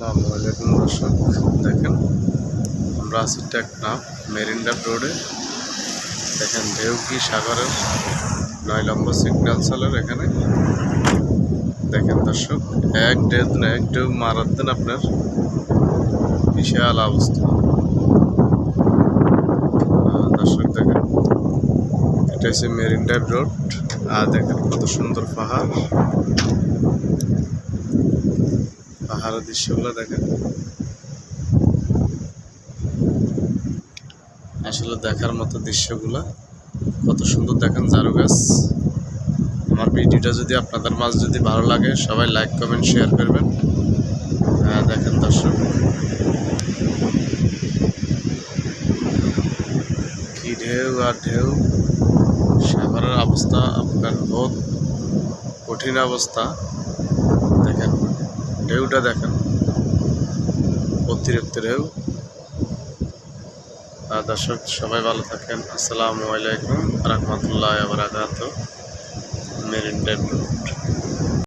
আসসালামু আলাইকুম দর্শক, দেখেন, আমরা আছি টেকনাফ মেরিন্ডা রোডে। দেখেন, ঢেউ কি সাগরের, নয় নম্বর সিগন্যাল সালের এখানে। দেখেন দর্শক, এক ঢেউ দিন এক ঢেউ মারার দিন আপনার বিশাল অবস্থা। দর্শক, দেখেন, এটা হচ্ছে মেরিন্ডা রোড। আর দেখেন কত সুন্দর পাহাড়। পাহাড়ের দৃশ্যগুলো দেখেন। আসলে দেখার মতো দৃশ্যগুলো, কত সুন্দর দেখেন জারু গাছ। আমার ভিডিওটা যদি আপনাদের মাঝ যদি ভালো লাগে, সবাই লাইক কমেন্ট শেয়ার করবেন। হ্যাঁ দেখেন দর্শক। কি ঢেউ আর ঢেউ। সাগরের অবস্থা আপনার বহুত কঠিন অবস্থা। ঢেউটা দেখেন। অতিরিক্ত ঢেউ। দর্শক সবাই ভালো থাকেন। আসসালামু আলাইকুম। রহমতুল্লাহ বারাকাত মেরিন ড্রাইভ